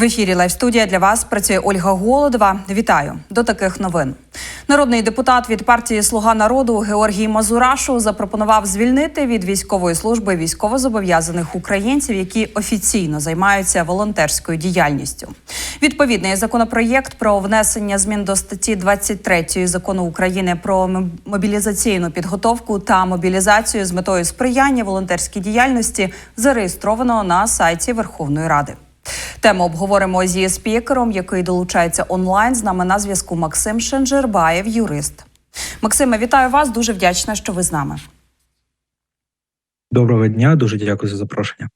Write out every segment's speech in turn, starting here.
В ефірі Лайв студія для вас працює Ольга Голодова. Вітаю до таких новин. Народний депутат від партії Слуга народу Георгій Мазурашу запропонував звільнити від військової служби військовозобов'язаних українців, які офіційно займаються волонтерською діяльністю. Відповідний законопроєкт про внесення змін до статті 23 закону України про мобілізаційну підготовку та мобілізацію з метою сприяння волонтерській діяльності зареєстровано на сайті Верховної Ради. Тему обговоримо зі спікером, який долучається онлайн. З нами на зв'язку Максим Шенджербаєв, юрист. Максиме, вітаю вас. Дуже вдячна, що ви з нами. Доброго дня, дуже дякую за запрошення.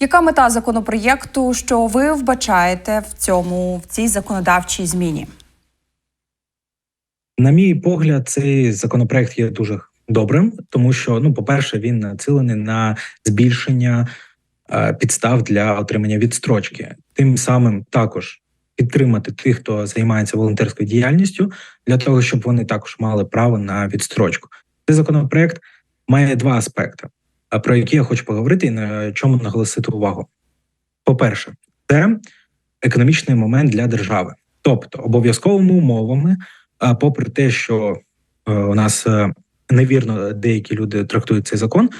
Яка мета законопроєкту, що ви вбачаєте в цьому в цій законодавчій зміні? На мій погляд, цей законопроект є дуже добрим, тому що, ну, по-перше, він націлений на збільшення підстав для отримання відстрочки, тим самим також підтримати тих, хто займається волонтерською діяльністю, для того, щоб вони також мали право на відстрочку. Цей законопроект має два аспекти, а про які я хочу поговорити і на чому наголосити увагу. По-перше, це економічний момент для держави, тобто обов'язковими умовами. А попри те, що е, у нас е, невірно деякі люди трактують цей закон,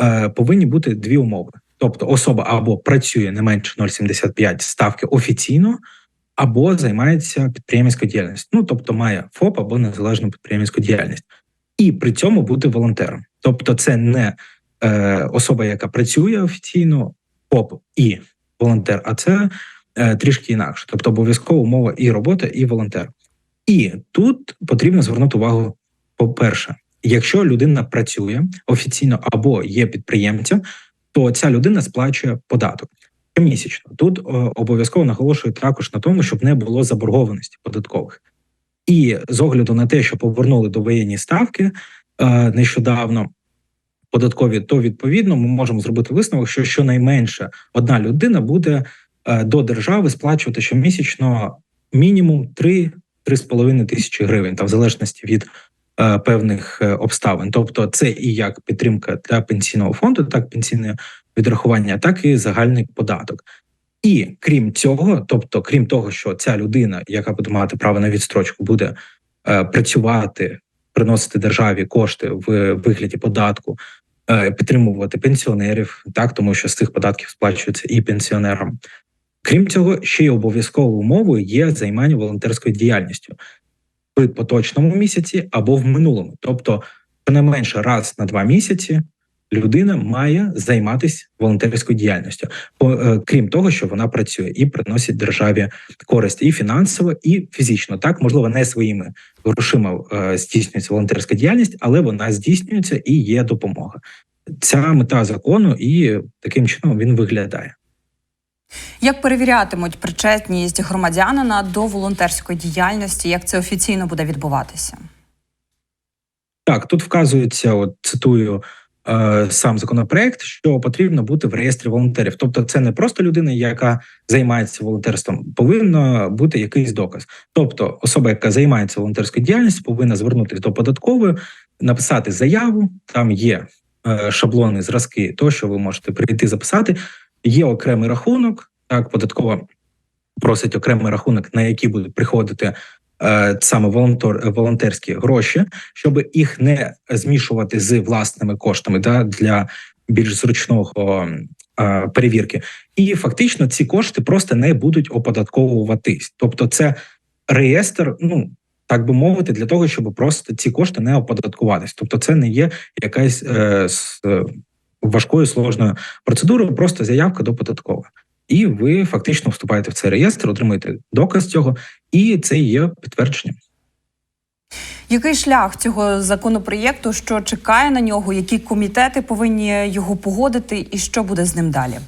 е, повинні бути дві умови: тобто, особа або працює не менше 0,75 ставки офіційно, або займається підприємницькою діяльністю. Ну тобто має ФОП або незалежну підприємницьку діяльність, і при цьому бути волонтером. Тобто, це не е, особа, яка працює офіційно, ФОП і волонтер, а це е, трішки інакше. Тобто, обов'язкова умова і робота, і волонтер. І тут потрібно звернути увагу. По-перше, якщо людина працює офіційно або є підприємцем, то ця людина сплачує податок щомісячно. Тут е, обов'язково наголошую також на тому, щоб не було заборгованості податкових. І з огляду на те, що повернули до воєнні ставки е, нещодавно податкові, то відповідно ми можемо зробити висновок, що щонайменше одна людина буде е, до держави сплачувати щомісячно мінімум 3 3,5 тисячі гривень, там в залежності від певних е, обставин. Тобто, це і як підтримка для пенсійного фонду, так пенсійне відрахування, так і загальний податок. І крім цього, тобто, крім того, що ця людина, яка буде мати право на відстрочку, буде е, працювати, приносити державі кошти в вигляді податку, е, підтримувати пенсіонерів, так тому що з цих податків сплачується і пенсіонерам. Крім цього, ще й обов'язковою умовою є займання волонтерською діяльністю в поточному місяці або в минулому. Тобто, щонайменше раз на два місяці людина має займатися волонтерською діяльністю, е, крім того, що вона працює і приносить державі користь і фінансово, і фізично. Так, можливо, не своїми грошима е, здійснюється волонтерська діяльність, але вона здійснюється і є допомога. Ця мета закону, і таким чином він виглядає. Як перевірятимуть причетність громадянина до волонтерської діяльності? Як це офіційно буде відбуватися? Так, тут вказується, от цитую е, сам законопроект, що потрібно бути в реєстрі волонтерів. Тобто, це не просто людина, яка займається волонтерством, повинно бути якийсь доказ. Тобто, особа, яка займається волонтерською діяльністю, повинна звернутися до податкової, написати заяву. Там є е, шаблони, зразки, то що ви можете прийти записати. Є окремий рахунок. Так, податкова просить окремий рахунок, на який будуть приходити е, саме волонтер, волонтерські гроші, щоб їх не змішувати з власними коштами да, для більш зручного е, перевірки. І фактично ці кошти просто не будуть оподатковуватись. Тобто, це реєстр, ну так би мовити, для того, щоб просто ці кошти не оподаткуватись. Тобто, це не є якась е, важкою сложною процедурою, просто заявка до податкової. І ви фактично вступаєте в цей реєстр, отримуєте доказ цього, і це є підтвердженням. Який шлях цього законопроєкту? Що чекає на нього? Які комітети повинні його погодити, і що буде з ним далі?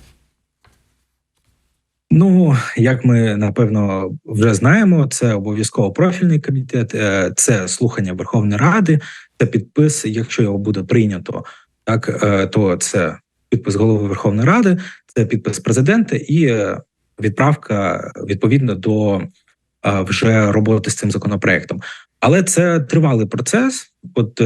Ну, як ми напевно вже знаємо, це обов'язково профільний комітет, е, це слухання Верховної Ради, це підпис. Якщо його буде прийнято, так е, то це підпис голови Верховної Ради, це підпис президента і е, відправка відповідно до е, вже роботи з цим законопроектом. Але це тривалий процес. От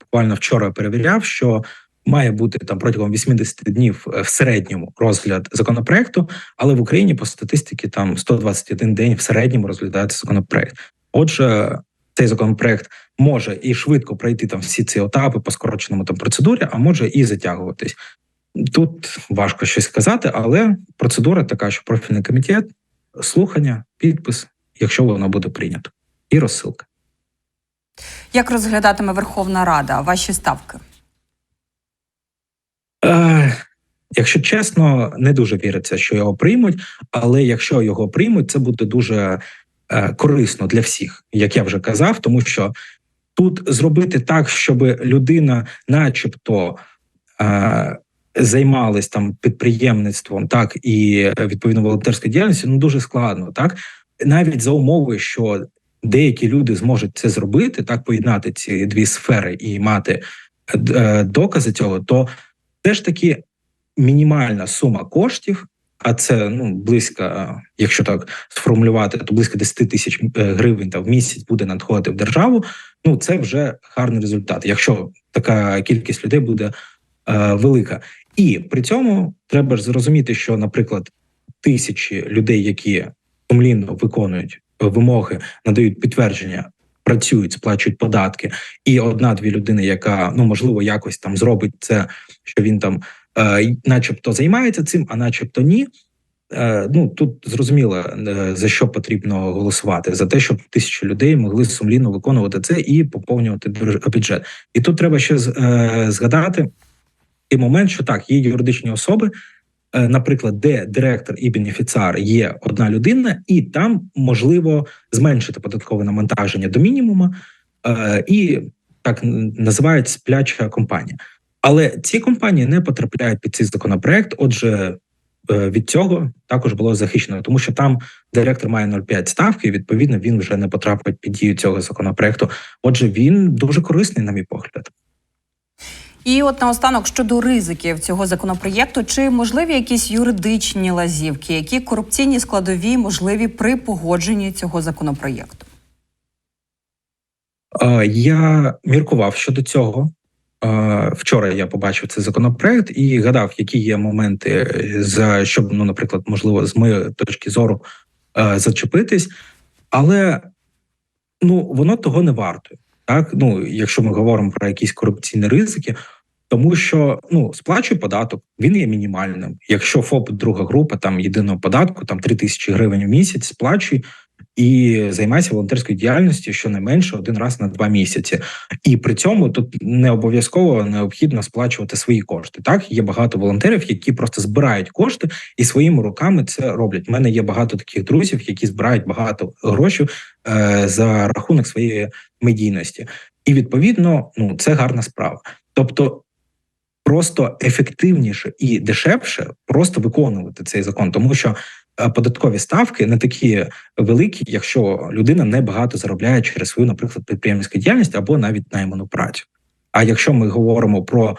буквально вчора перевіряв, що має бути там протягом 80 днів в середньому розгляд законопроекту, але в Україні по статистиці там 121 день в середньому розглядається законопроект. Отже, цей законопроект може і швидко пройти там всі ці етапи по скороченому там процедурі, а може і затягуватись. Тут важко щось сказати, але процедура така, що профільний комітет, слухання, підпис, якщо воно буде прийнято, і розсилка. Як розглядатиме Верховна Рада ваші ставки? Е, якщо чесно, не дуже віриться, що його приймуть. Але якщо його приймуть, це буде дуже е, корисно для всіх, як я вже казав, тому що тут зробити так, щоб людина, начебто, е, займалась там підприємництвом, так і відповідно волонтерською діяльністю, ну дуже складно, так навіть за умови, що деякі люди зможуть це зробити, так поєднати ці дві сфери і мати е, докази цього, то все ж таки мінімальна сума коштів, а це ну близько, якщо так сформулювати, то близько 10 тисяч е, гривень та в місяць буде надходити в державу. Ну це вже гарний результат, якщо така кількість людей буде е, велика. І при цьому треба ж зрозуміти, що, наприклад, тисячі людей, які сумлінно виконують вимоги, надають підтвердження. Працюють, сплачують податки, і одна-дві людини, яка ну можливо якось там зробить це, що він там, е, начебто, займається цим, а начебто ні. Е, ну тут зрозуміло е, за що потрібно голосувати за те, щоб тисячі людей могли сумлінно виконувати це і поповнювати бюджет. І тут треба ще е, згадати і момент, що так, є юридичні особи, наприклад, де директор і бенефіціар є одна людина, і там можливо зменшити податкове навантаження до мінімуму, і так називають спляча компанія. Але ці компанії не потрапляють під цей законопроект. Отже, від цього також було захищено, тому що там директор має 0,5 ставки. і, Відповідно, він вже не потрапить під дію цього законопроекту. Отже, він дуже корисний, на мій погляд. І от наостанок щодо ризиків цього законопроєкту, чи можливі якісь юридичні лазівки, які корупційні складові можливі при погодженні цього законопроєкту? Е, Я міркував щодо цього. Вчора я побачив цей законопроект і гадав, які є моменти, е, за щоб, ну, наприклад, можливо, з моєї точки зору е, зачепитись, але ну воно того не вартує. Так, ну якщо ми говоримо про якісь корупційні ризики, тому що ну сплачує податок, він є мінімальним. Якщо ФОП друга група там єдиного податку, там 3 тисячі гривень в місяць сплачує і займається волонтерською діяльністю щонайменше один раз на два місяці. І при цьому тут не обов'язково необхідно сплачувати свої кошти. Так є багато волонтерів, які просто збирають кошти і своїми руками це роблять. У мене є багато таких друзів, які збирають багато грошей е, за рахунок своєї медійності, і відповідно, ну це гарна справа. Тобто. Просто ефективніше і дешевше просто виконувати цей закон, тому що податкові ставки не такі великі, якщо людина не багато заробляє через свою, наприклад, підприємницьку діяльність або навіть найману працю. А якщо ми говоримо про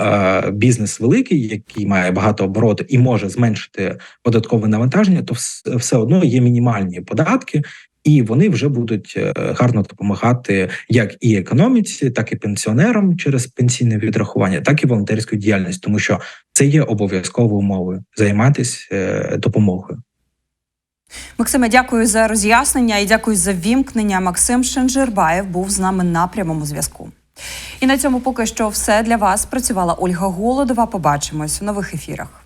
е, бізнес великий, який має багато обороту і може зменшити податкове навантаження, то все одно є мінімальні податки, і вони вже будуть е, гарно допомагати як і економіці, так і пенсіонерам через пенсійне відрахування, так і волонтерською діяльністю, тому що це є обов'язковою умовою займатися е, допомогою. Максиме, дякую за роз'яснення і дякую за вімкнення. Максим Шенжербаєв був з нами на прямому зв'язку. І на цьому поки що все для вас. Працювала Ольга Голодова. Побачимось у нових ефірах.